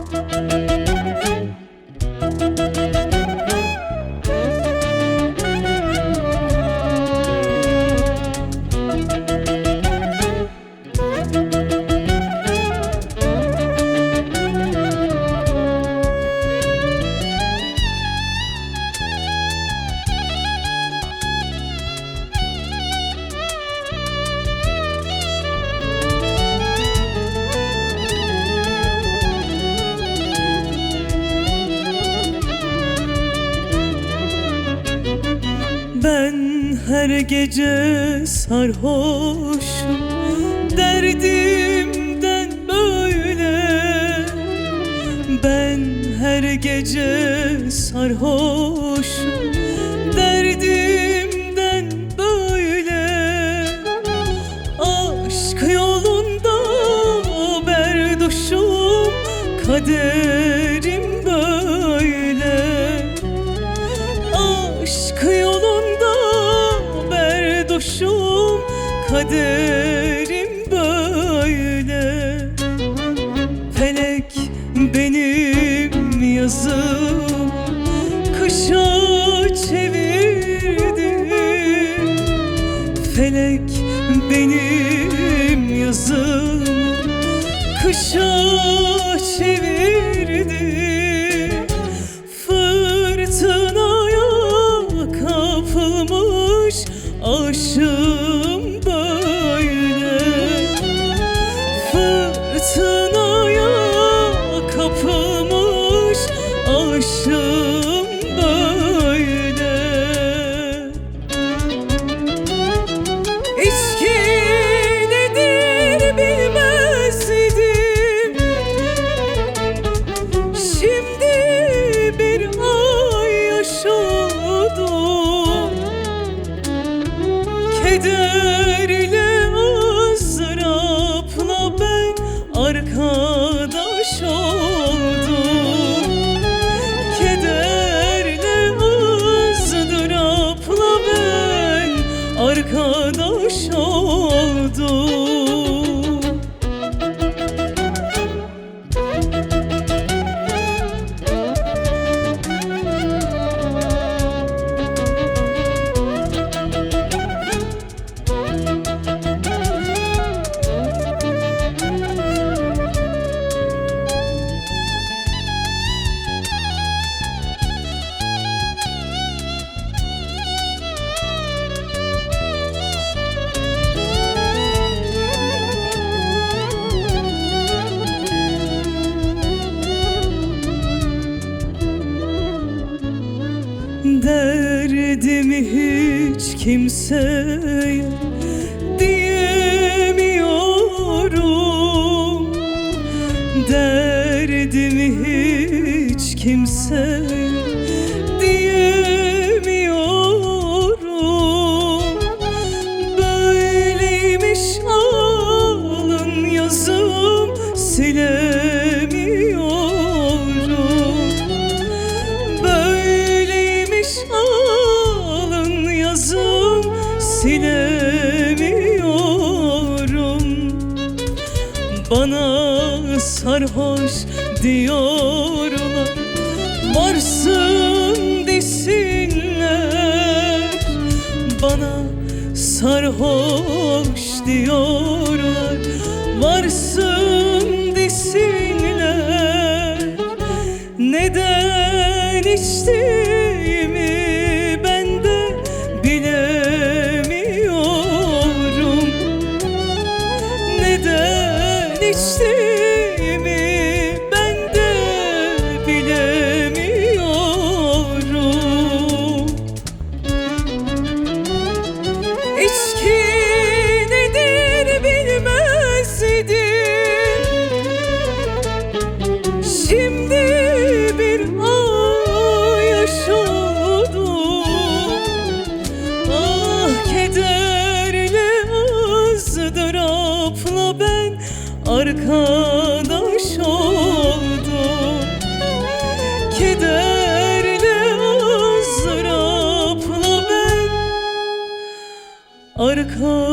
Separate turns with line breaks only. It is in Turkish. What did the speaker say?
Ben gece sarhoşum. Derdimden böyle. Ben her gece sarhoşum. Derdimden böyle. Aşk yolunda berduşum Kaderim Kaderim böyle. Felek benim yazım. Kışa çevirdi Felek arkadaş oldum. Kederle ızdırapla ben arkadaş oldum Derdimi hiç kimseye Bana sarhoş diyorlar. Varsın desinler Bana sarhoş diyorlar. Varsın desinler neden içtiğimi arkadaş oldum Kederle ızdırapla ben. Arkadaş